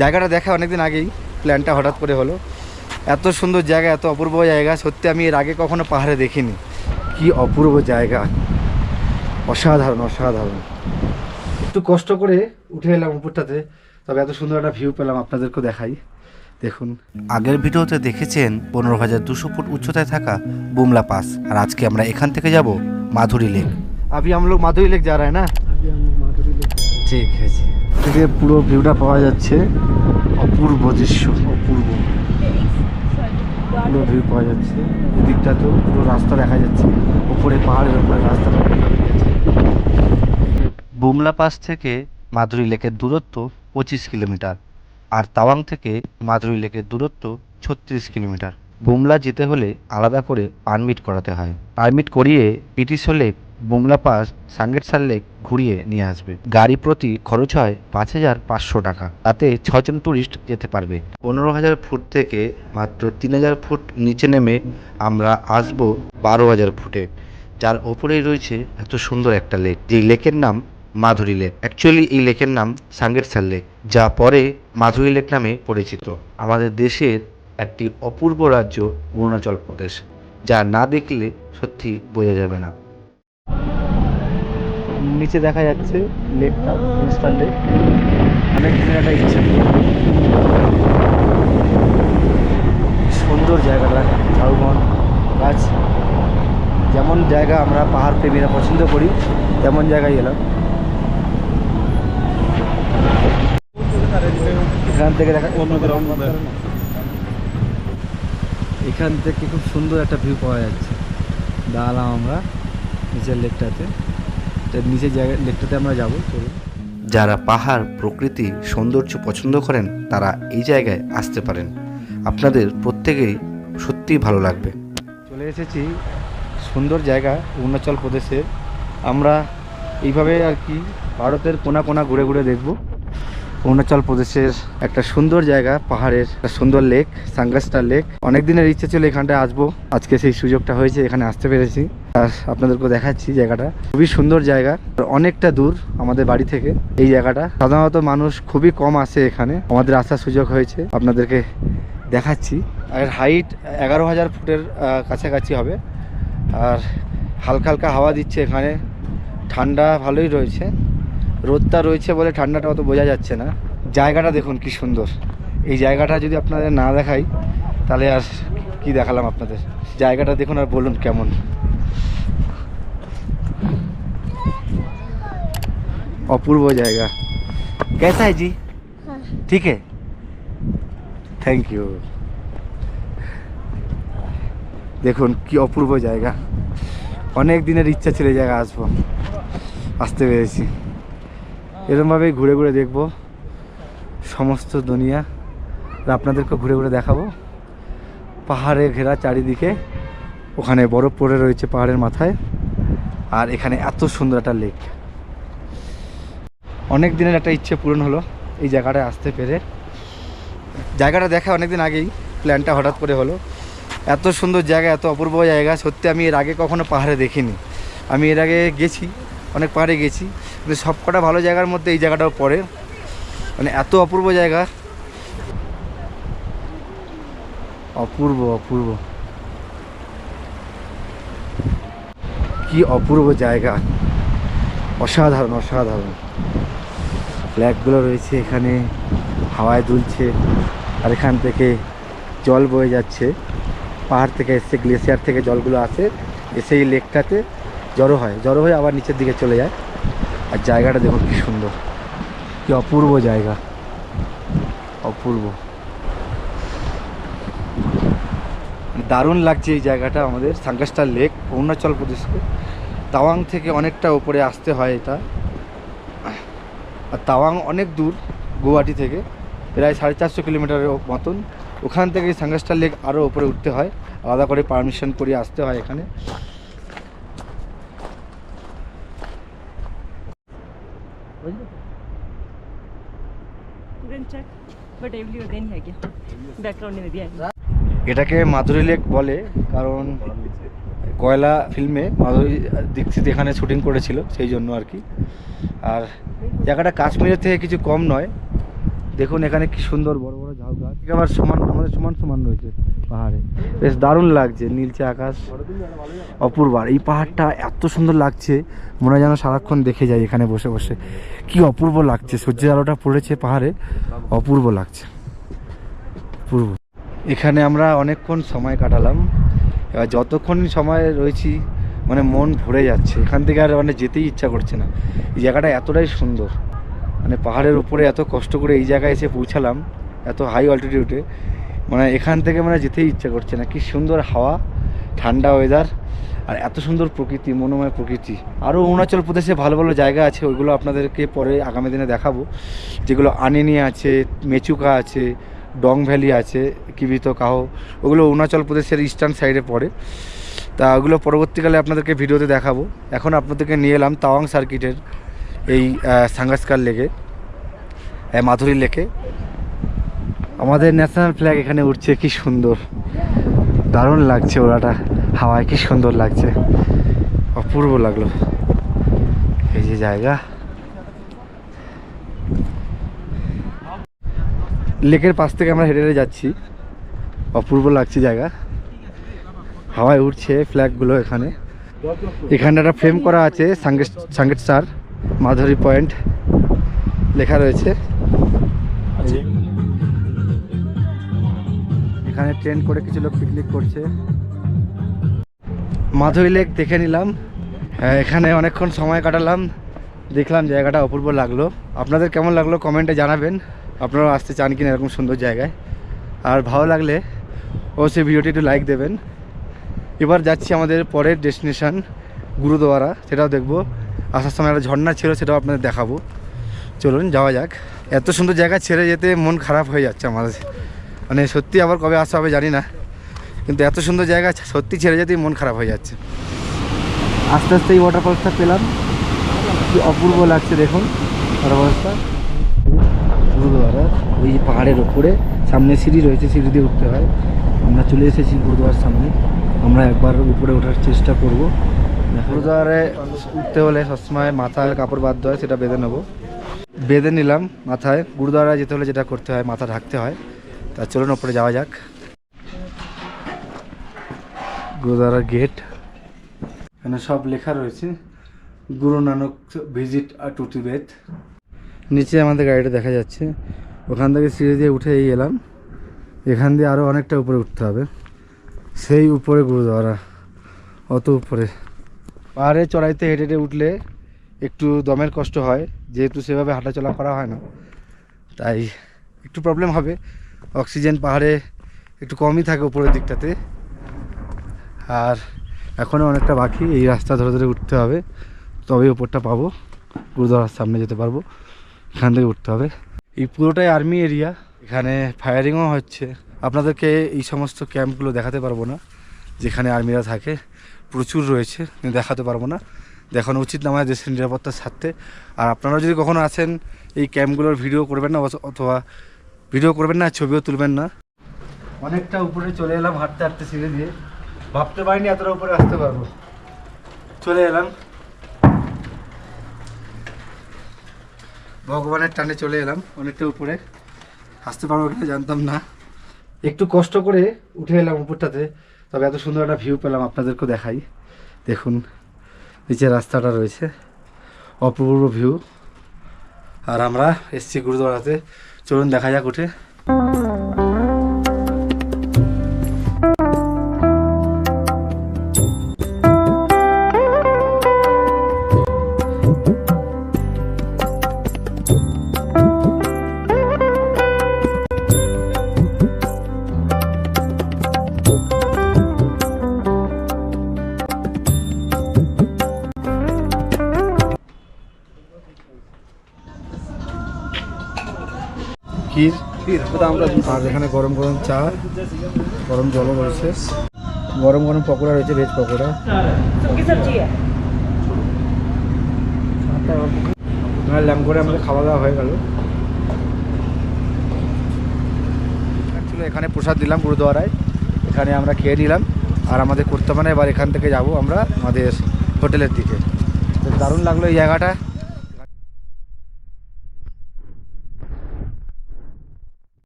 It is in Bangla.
জায়গাটা দেখা অনেকদিন আগেই প্ল্যানটা হঠাৎ করে হলো এত সুন্দর জায়গা এত অপূর্ব জায়গা সত্যি আমি এর আগে কখনো পাহাড়ে দেখিনি কি অপূর্ব জায়গা অসাধারণ অসাধারণ একটু কষ্ট করে উঠে এলাম উপরটাতে তবে এত সুন্দর একটা ভিউ পেলাম আপনাদেরকেও দেখাই দেখুন আগের ভিডিওতে দেখেছেন পনেরো হাজার দুশো ফুট উচ্চতায় থাকা বুমলা পাস আর আজকে আমরা এখান থেকে যাব মাধুরী লেক अभी हम लोग माधुरी लेक जा रहे हैं ना ঠিক আছে থেকে পুরো ভিউটা পাওয়া যাচ্ছে অপূর্ব দৃশ্য, অপূর্ব। পুরো ভিউ পাওয়া যাচ্ছে। এদিকটা তো পুরো রাস্তা দেখা যাচ্ছে। উপরে পাহাড়ের উপরে রাস্তা বুমলা পাস থেকে মাধুরী লেকের দূরত্ব পঁচিশ কিলোমিটার আর তাওয়াং থেকে মাধুরী লেকের দূরত্ব ছত্রিশ কিলোমিটার। বুমলা যেতে হলে আলাদা করে পারমিট করাতে হয়। পারমিট করিয়ে PTso lake Bumla pass Sangetsar lake ঘুরিয়ে নিয়ে আসবে। গাড়ি প্রতি খরচ হয় পাঁচ হাজার পাঁচশো টাকা। তাতে ছজন ট্যুরিস্ট যেতে পারবে। পনেরো হাজার ফুট থেকে মাত্র তিন হাজার ফুট নিচে নেমে আমরা আসব বারো হাজার ফুটে। যার ওপরেই রয়েছে এত সুন্দর একটা লেক যেই লেকের নাম মাধুরী লেক অ্যাকচুয়ালি এই লেকের নাম সাঙ্গেরসার লেক যা পরে মাধুরী লেক নামে পরিচিত। আমাদের দেশের একটি অপূর্ব রাজ্য অরুণাচল প্রদেশ। যা না দেখলে সত্যি বোঝা যাবে না। নিচে দেখা যাচ্ছে লেকটা ইনস্টার লেক অনেক দিনের একটা ইচ্ছে। সুন্দর জায়গাটা ঝাউবন গাছ। যেমন জায়গা আমরা পাহাড় প্রেমীরা পছন্দ করি, তেমন জায়গায় এলাম। এখান থেকে দেখা এখান থেকে খুব সুন্দর একটা ভিউ পাওয়া যাচ্ছে। দাঁড়ালাম আমরা নিচের লেকটাতে। নিচের জায়গা লেকটাতে আমরা যাব চলুন। যারা পাহাড় প্রকৃতি সৌন্দর্য পছন্দ করেন তারা এই জায়গায় আসতে পারেন। আপনাদের প্রত্যেকেই সত্যিই ভালো লাগবে। চলে এসেছি সুন্দর জায়গা অরুণাচল প্রদেশে আমরা এইভাবে আর কি ভারতের কোনা কোনা ঘুরে ঘুরে দেখব। অরুণাচল প্রদেশের একটা সুন্দর জায়গা, পাহাড়ের একটা সুন্দর লেক সাঙ্গাস্টার লেক অনেক দিনের ইচ্ছে ছিল এখানটায় আসব। আজকে সেই সুযোগটা হয়েছে, এখানে আসতে পেরেছি। আর আপনাদেরকে দেখাচ্ছি জায়গাটা। খুবই সুন্দর জায়গা অনেকটা দূর আমাদের বাড়ি থেকে এই জায়গাটা। সাধারণত মানুষ খুবই কম আসে এখানে। আমাদের আসার সুযোগ হয়েছে, আপনাদেরকে দেখাচ্ছি। আর হাইট এগারো হাজার ফুটের কাছাকাছি হবে। আর হালকা হালকা হাওয়া দিচ্ছে এখানে। ঠান্ডা ভালোই রয়েছে। রোদটা রয়েছে বলে ঠান্ডাটা অত বোঝা যাচ্ছে না জায়গাটা দেখুন কি সুন্দর এই জায়গাটা যদি আপনাদের না দেখাই তাহলে আর কি দেখালাম আপনাদের জায়গাটা দেখুন আর বলুন কেমন অপূর্ব জায়গা कैसा है जी ठीक है থ্যাংক ইউ দেখুন কি অপূর্ব জায়গা অনেক দিনের ইচ্ছা ছিল এই জায়গায় আসবো আসতে পেরেছি এরমভাবেই ঘুরে ঘুরে দেখব সমস্ত দুনিয়া। আর আপনাদেরকে ঘুরে ঘুরে দেখাবো। পাহাড়ে ঘেরা চারিদিকে। ওখানে বরফ পড়ে রয়েছে পাহাড়ের মাথায়। আর এখানে এত সুন্দর একটা লেক অনেক দিনের একটা ইচ্ছে পূরণ হলো এই জায়গাটায় আসতে পেরে। জায়গাটা দেখা অনেকদিন আগেই প্ল্যানটা হঠাৎ করে হলো। এত সুন্দর জায়গা, এত অপূর্ব জায়গা। সত্যি আমি এর আগে কখনো পাহাড়ে দেখিনি। আমি এর আগে গেছি, অনেক পাহাড়ে গেছি। কিন্তু সবকটা ভালো জায়গার মধ্যে এই জায়গাটাও পড়ে। মানে এত অপূর্ব জায়গা। অপূর্ব অপূর্ব। কি অপূর্ব জায়গা। অসাধারণ অসাধারণ। ফ্ল্যাগগুলো রয়েছে এখানে, হাওয়ায় দুলছে, আর এখান থেকে জল বয়ে যাচ্ছে। পাহাড় থেকে এসে গ্লেসিয়ার থেকে জলগুলো আসে এসে এই লেকটাতে জড়ো হয়। জড়ো হয়ে আবার নিচের দিকে চলে যায়। আর জায়গাটা দেখুন কি সুন্দর। কি অপূর্ব জায়গা। অপূর্ব। দারুণ লাগছে এই জায়গাটা আমাদের সাঙ্গাস্টার লেক, অরুণাচল প্রদেশকে। তাওয়াং থেকে অনেকটা উপরে আসতে হয় এটা। আর তাওয়াং অনেক দূর, গুয়াহাটি থেকে। প্রায় সাড়ে চারশো কিলোমিটারের মতন। ওখান থেকে সাঙ্গাস্টার লেক আরও উপরে উঠতে হয়। আলাদা করে পারমিশন করে আসতে হয় এখানে। এটাকে মাধুরী লেক বলে কারণ কয়লা ফিল্মে মাধুরী দীক্ষিত এখানে শুটিং করেছিল সেই জন্য আর কি। আর জায়গাটা কাশ্মীরের থেকে কিছু কম নয় দেখুন এখানে কি সুন্দর বড় বড় ঝাউ গাছ। আবার সমান, আমাদের সমান সমান রয়েছে পাহাড়ে। বেশ দারুণ লাগছে, নীলচে আকাশ অপূর্ব আর এই পাহাড়টা এত সুন্দর লাগছে, মনে হয় যেন সারাক্ষণ দেখে যাই এখানে বসে বসে। কি অপূর্ব লাগছে, সূর্যের আলোটা পড়েছে পাহাড়ে, অপূর্ব লাগছে। অপূর্ব। এখানে আমরা অনেকক্ষণ সময় কাটালাম। এবার যতক্ষণ সময় রয়েছি মানে মন ভরে যাচ্ছে। এখান থেকে আর মানে যেতেই ইচ্ছা করছে না। এই জায়গাটা এতটাই সুন্দর। মানে পাহাড়ের উপরে এত কষ্ট করে এই জায়গায় এসে পৌঁছালাম, এত হাই অল্টিটিউডে মানে এখান থেকে মানে যেতেই ইচ্ছা করছে না। কি সুন্দর হাওয়া, ঠান্ডা ওয়েদার আর এত সুন্দর প্রকৃতি, মনোময় প্রকৃতি। আরও অরুণাচল প্রদেশে ভালো ভালো জায়গা আছে, ওইগুলো আপনাদেরকে পরে আগামী দিনে দেখাবো। যেগুলো আনিনি আছে, মেচুকা আছে, ডং ভ্যালি আছে, কিবিত কাহো, ওগুলো অরুণাচল প্রদেশের ইস্টার্ন সাইডে পড়ে। তা ওগুলো পরবর্তীকালে আপনাদেরকে ভিডিওতে দেখাবো। এখন আপনাদেরকে নিয়ে এলাম তাওয়াং সার্কিটের এই সাঙ্গাসকার লেকে মাধুরী লেকে। আমাদের ন্যাশনাল ফ্ল্যাগ এখানে উঠছে, কি সুন্দর। দারুণ লাগছে ওরাটা হাওয়ায় কি সুন্দর লাগছে। অপূর্ব লাগল। এই যে জায়গা। লেকের পাশ থেকে আমরা হেঁটে হেঁটে যাচ্ছি। অপূর্ব লাগছে জায়গা। হাওয়ায় উঠছে ফ্ল্যাগগুলো এখানে এখানে। একটা ফ্রেম করা আছে সাঙ্গেট সাঙ্গেট স্টার। মাধুরী পয়েন্ট লেখা রয়েছে। এখানে ট্রেন করে কিছু লোক পিকনিক করছে। মাধুরী লেক দেখে নিলাম। এখানে অনেকক্ষণ সময় কাটালাম। দেখলাম জায়গাটা অপূর্ব লাগল। আপনাদের কেমন লাগল কমেন্টে জানাবেন। আপনারা আসতে চান কিনা এরকম সুন্দর জায়গায়। আর ভালো লাগলে ও অবশ্যই ভিডিওটি একটু লাইক দেবেন। এবার যাচ্ছি আমাদের পরের ডেস্টিনেশন গুরুদুয়ারা সেটাও দেখব। আসার সময় একটা ঝর্ণা ছিল, সেটাও আপনাদের দেখাবো। চলুন, যাওয়া যাক। এত সুন্দর জায়গা ছেড়ে যেতে মন খারাপ হয়ে যাচ্ছে আমাদের মানে সত্যি আবার কবে আসা হবে জানি না। কিন্তু এত সুন্দর জায়গা সত্যি ছেড়ে যেতেই মন খারাপ হয়ে যাচ্ছে। আস্তে আস্তে এই ওয়াটারফলসটা পেলাম। কি অপূর্ব লাগছে দেখুন। ওয়াটারফলসটা গুরুদুয়ারা ওই পাহাড়ের ওপরে সামনে সিঁড়ি রয়েছে, সিঁড়ি দিয়ে উঠতে হয়। আমরা চলে এসেছি গুরুদুয়ার সামনে। আমরা একবার উপরে ওঠার চেষ্টা করব। গুরুদুয়ারে উঠতে হলে সবসময় মাথায় কাপড় বাঁধতে হয়, সেটা বেঁধে নেব। বেঁধে নিলাম মাথায়। গুরুদুয়ারা যেতে হলে যেটা করতে হয়, মাথা ঢাকতে হয়। তা চলুন, ওপরে যাওয়া যাক। গুরুদুয়ারার গেট এখানে সব লেখা রয়েছে। গুরু নানক ভিজিট আর টু টিবেট নিচে আমাদের গাড়িটা দেখা যাচ্ছে। ওখান থেকে সিঁড়ি দিয়ে উঠে এলাম এখান দিয়ে আরও অনেকটা উপরে উঠতে হবে। সেই উপরে গুরুদ্বারা। অত উপরে। পাহাড়ে চড়াইতে হেঁটে হেঁটে উঠলে একটু দমের কষ্ট হয়, যেহেতু সেভাবে হাঁটাচলা করা হয় না। তাই একটু প্রবলেম হবে। অক্সিজেন পাহাড়ে একটু কমই থাকে উপরের দিকটাতে। আর এখনও অনেকটা বাকি, এই রাস্তা ধরে ধরে উঠতে হবে। তবে ওপরটা পাবো, গুরুদ্বারার সামনে যেতে পারব। এখান থেকে উঠতে হবে। এই পুরোটাই আর্মি এরিয়া এখানে ফায়ারিংও হচ্ছে। আপনাদেরকে এই সমস্ত ক্যাম্পগুলো দেখাতে পারব না, যেখানে আর্মিরা থাকে। প্রচুর রয়েছে দেখাতে পারব না। দেখানো উচিত না আমাদের দেশের নিরাপত্তার স্বার্থে। আর আপনারা যদি কখনো আসেন এই ক্যাম্পগুলোর ভিডিও করবেন না অথবা ভিডিও করবেন না, ছবিও তুলবেন না। অনেকটা উপরে চলে এলাম হাঁটতে হাঁটতে সিঁড়ে দিয়ে। ভাবতে পারিনি এতটা উপরে আসতে পারব। চলে এলাম। ভগবানের টানে চলে এলাম, অনেকটা উপরে। আসতে পারব কিনা জানতাম না। একটু কষ্ট করে উঠে এলাম উপরটাতে। তবে এত সুন্দর একটা ভিউ পেলাম, আপনাদেরকেও দেখাই। দেখুন, নিচে রাস্তাটা রয়েছে, অপূর্ব ভিউ আর আমরা এসছি গুরুদ্বারাতে। চলুন দেখা যাক উঠে ক্ষীর। আর এখানে গরম গরম চা, গরম জলও রয়েছে। গরম গরম পকোড়া রয়েছে রেড পকোড়া। আর ল্যাম্প করে আমাদের খাওয়া দাওয়া হয়ে গেল। এখানে প্রসাদ দিলাম গুরুদুয়ারায়। এখানে আমরা খেয়ে নিলাম। আর আমাদের করতে মানে এবার এখান থেকে যাব আমরা আমাদের হোটেলের দিকে। দারুণ লাগল এই জায়গাটা।